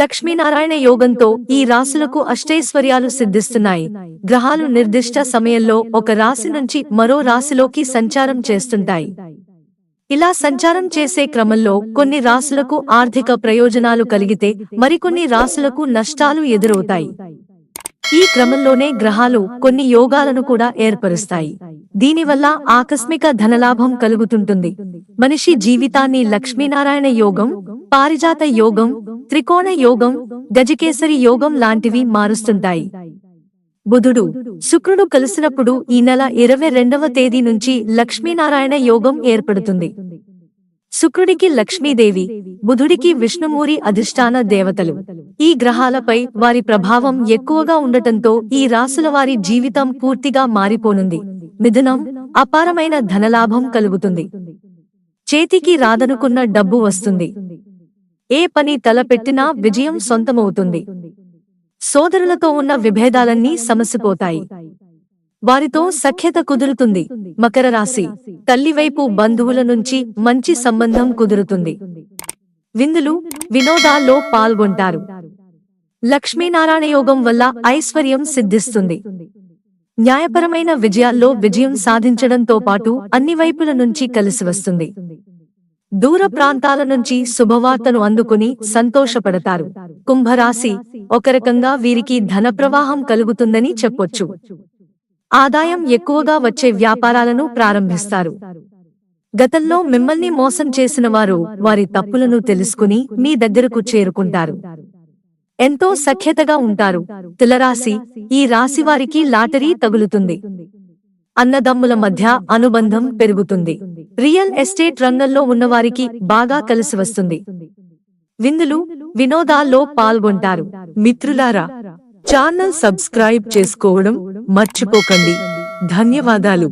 లక్ష్మీనారాయణ యోగంతో ఈ రాశులకు అష్టైశ్వర్యాలు సిద్ధిస్తున్నాయి. గ్రహాలు నిర్దిష్ట సమయంలో ఒక రాశి నుంచి మరో రాశిలోకి సంచారం చేస్తుంటాయి. ఇలా సంచారం చేసే క్రమంలో కొన్ని రాశులకు ఆర్థిక ప్రయోజనాలు కలిగితే మరికొన్ని రాశులకు నష్టాలు ఎదురవుతాయి. ఈ క్రమంలోనే గ్రహాలు కొన్ని యోగాలను కూడా ఏర్పరుస్తాయి. దీనివల్ల ఆకస్మిక ధనలాభం కలుగుతుంటుంది. మనిషి జీవితాన్ని లక్ష్మీనారాయణ యోగం పారిజాత యోగం త్రికోణ యోగం గజకేసరి యోగం లాంటివి మారుస్తుంటాయి. బుధుడు శుక్రుడు కలిసినప్పుడు ఈ నెల ఇరవై రెండవ తేదీ నుంచి లక్ష్మీనారాయణ యోగం ఏర్పడుతుంది. శుక్రుడికి లక్ష్మీదేవి బుధుడికి విష్ణుమూరి అధిష్టాన దేవతలు. ఈ గ్రహాలపై వారి ప్రభావం ఎక్కువగా ఉండటంతో ఈ రాసుల వారి జీవితం పూర్తిగా మారిపోనుంది. మిథునం అపారమైన ధనలాభం కలుగుతుంది. చేతికి రాదనుకున్న డబ్బు వస్తుంది. ఏ పని తలపెట్టినా విజయం సొంతమవుతుంది. సోదరులతో ఉన్న విభేదాలన్నీ సమసిపోతాయి. వారితో సఖ్యత కుదురుతుంది. మకర రాశి తల్లివైపు బంధువుల నుంచి మంచి సంబంధం కుదురుతుంది. విందులు వినోదాల్లో పాల్గొంటారు. లక్ష్మీనారాయణ యోగం వల్ల ఐశ్వర్యం సిద్ధిస్తుంది. న్యాయపరమైన విజయాల్లో విజయం సాధించడంతో పాటు అన్ని వైపుల నుంచి కలిసి వస్తుంది. దూర ప్రాంతాల నుంచి శుభవార్తను అందుకుని సంతోషపడతారు. కుంభరాశి ఒక రకంగా వీరికి ధన ప్రవాహం కలుగుతుందని చెప్పొచ్చు. ఆదాయం ఎక్కువగా వచ్చే వ్యాపారాలను ప్రారంభిస్తారు. గతంలో మిమ్మల్ని మోసం చేసిన వారు వారి తప్పులను తెలుసుకుని మీ దగ్గరకు చేరుకుంటారు. ఎంతో సఖ్యతగా ఉంటారు. తులరాశి ఈ రాశి వారికి లాటరీ తగులుతుంది. అన్నదమ్ముల మధ్య అనుబంధం పెరుగుతుంది. రియల్ ఎస్టేట్ రంగంలో ఉన్నవారికి బాగా కలిసి వస్తుంది. విందులు వినోదాల్లో పాల్గొంటారు. మిత్రులారా ఛానల్ సబ్స్క్రైబ్ చేసుకోవడం మర్చిపోకండి. ధన్యవాదాలు.